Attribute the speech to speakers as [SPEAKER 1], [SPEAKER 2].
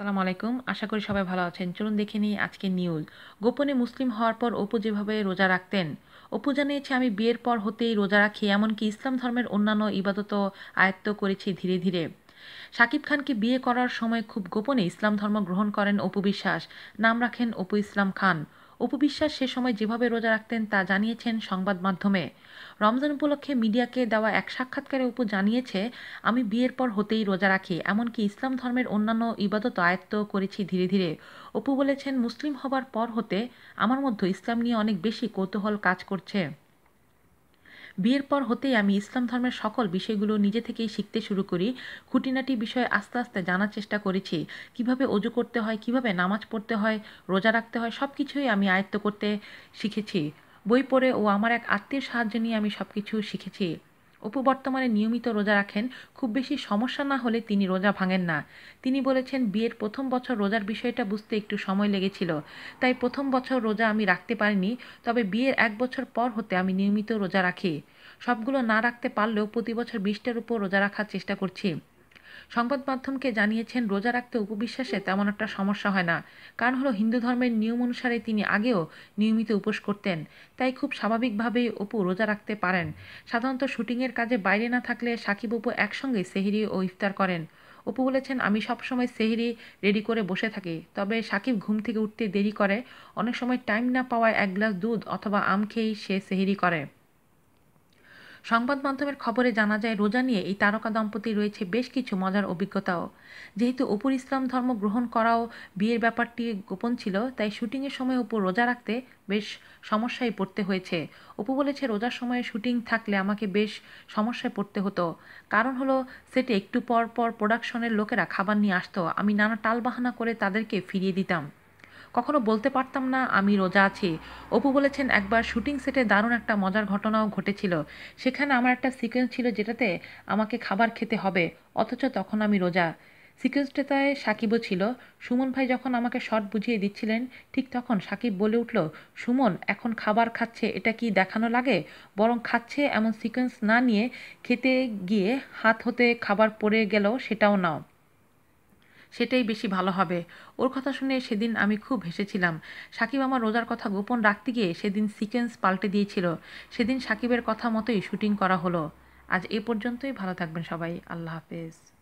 [SPEAKER 1] সালাম আলাইকুম। আশা করি সবাই ভালো আছেন। চলুন দেখে নিই আজকে নিউজ গোপনে মুসলিম হওয়ার পর অপু যেভাবে রোজা রাখতেন, অপু জানিয়েছে, আমি বিয়ের পর হতেই রোজা রাখি, এমনকি ইসলাম ধর্মের অন্যান্য ইবাদত আয়ত্ত করেছি ধীরে ধীরে। শাকিব খানকে বিয়ে করার সময় খুব গোপনে ইসলাম ধর্ম গ্রহণ করেন অপু বিশ্বাস। নাম রাখেন অপু ইসলাম খান। অপু বিশ্বাস সে সময় যেভাবে রোজা রাখতেন তা জানিয়েছেন সংবাদ মাধ্যমে। রমজান উপলক্ষে মিডিয়াকে দেওয়া এক সাক্ষাৎকারে অপু জানিয়েছে, আমি বিয়ের পর হতেই রোজা রাখি, এমনকি ইসলাম ধর্মের অন্যান্য ইবাদত আয়ত্ত করেছি ধীরে ধীরে। অপু বলেছেন, মুসলিম হবার পর হতে আমার মধ্যে ইসলাম নিয়ে অনেক বেশি কৌতূহল কাজ করছে। বিয়ের পর হতেই আমি ইসলাম ধর্মের সকল বিষয়গুলো নিজে থেকেই শিখতে শুরু করি। খুঁটিনাটি বিষয়ে আস্তে আস্তে জানার চেষ্টা করেছি। কীভাবে অজু করতে হয়, কীভাবে নামাজ পড়তে হয়, রোজা রাখতে হয় সব কিছুই আমি আয়ত্ত করতে শিখেছি। বই পড়ে ও আমার এক আত্মীয় সাহায্য নিয়ে আমি সব কিছু শিখেছি। অপু বর্তমানে নিয়মিত রোজা রাখেন, খুব বেশি সমস্যা না হলে তিনি রোজা ভাঙেন না। তিনি বলেছেন, বিয়ের প্রথম বছর রোজার বিষয়টা বুঝতে একটু সময় লেগেছিল। তাই প্রথম বছর রোজা আমি রাখতে পারিনি, তবে বিয়ের এক বছর পর হতে আমি নিয়মিত রোজা রাখি। সবগুলো না রাখতে পারলেও প্রতি বছর বিশটার উপর রোজা রাখার চেষ্টা করছি। সংবাদ মাধ্যমকে জানিয়েছেন, রোজা রাখতে উপবিশ্বাসে তেমন একটা সমস্যা হয় না। কারণ হলো হিন্দু ধর্মের নিয়ম অনুসারে তিনি আগেও নিয়মিত উপোস করতেন। তাই খুব স্বাভাবিকভাবেই অপু রোজা রাখতে পারেন। সাধারণত শুটিংয়ের কাজে বাইরে না থাকলে সাকিব অপু একসঙ্গে সেহিরি ও ইফতার করেন। অপু বলেছেন, আমি সবসময় সেহিরি রেডি করে বসে থাকি। তবে সাকিব ঘুম থেকে উঠতে দেরি করে। অনেক সময় টাইম না পাওয়ায় এক গ্লাস দুধ অথবা আম খেয়েই সে সেহিরি করে। সংবাদ মাধ্যমের খবরে জানা যায়, রোজা নিয়ে এই তারকা দম্পতি রয়েছে বেশ কিছু মজার অভিজ্ঞতাও। যেহেতু অপুর ইসলাম ধর্ম গ্রহণ করাও বিয়ের ব্যাপারটি গোপন ছিল, তাই শুটিংয়ের সময় অপু রোজা রাখতে বেশ সমস্যায় পড়তে হয়েছে। অপু বলেছে, রোজার সময়ে শুটিং থাকলে আমাকে বেশ সমস্যায় পড়তে হতো। কারণ হলো, সেটে একটু পর পর প্রোডাকশনের লোকেরা খাবার নিয়ে আসতো। আমি নানা টালবাহানা করে তাদেরকে ফিরিয়ে দিতাম। কখনো বলতে পারতাম না, আমি রোজা আছি। অপু বলেছেন, একবার শুটিং সেটে দারুণ একটা মজার ঘটনাও ঘটেছিল। সেখানে আমার একটা সিকোয়েন্স ছিল যেটাতে আমাকে খাবার খেতে হবে, অথচ তখন আমি রোজা। সিকোয়েন্সটায় সাকিবও ছিল। সুমন ভাই যখন আমাকে শর্ট বুঝিয়ে দিচ্ছিলেন, ঠিক তখন সাকিব বলে উঠল, সুমন, এখন খাবার খাচ্ছে, এটা কি দেখানো লাগে? বরং খাচ্ছে এমন সিকোয়েন্স না নিয়ে খেতে গিয়ে হাত হতে খাবার পড়ে গেল সেটাও নাও। সেটাই বেশি ভালো হবে। ওর কথা শুনে সেদিন আমি খুব হেসেছিলাম। সাকিব আমার রোজার কথা গোপন রাখতে গিয়ে সেদিন সিকোয়েন্স পাল্টে দিয়েছিল। সেদিন সাকিবের কথা মতোই শুটিং করা হলো। আজ এ পর্যন্তই, ভালো থাকবেন সবাই। আল্লাহ হাফেজ।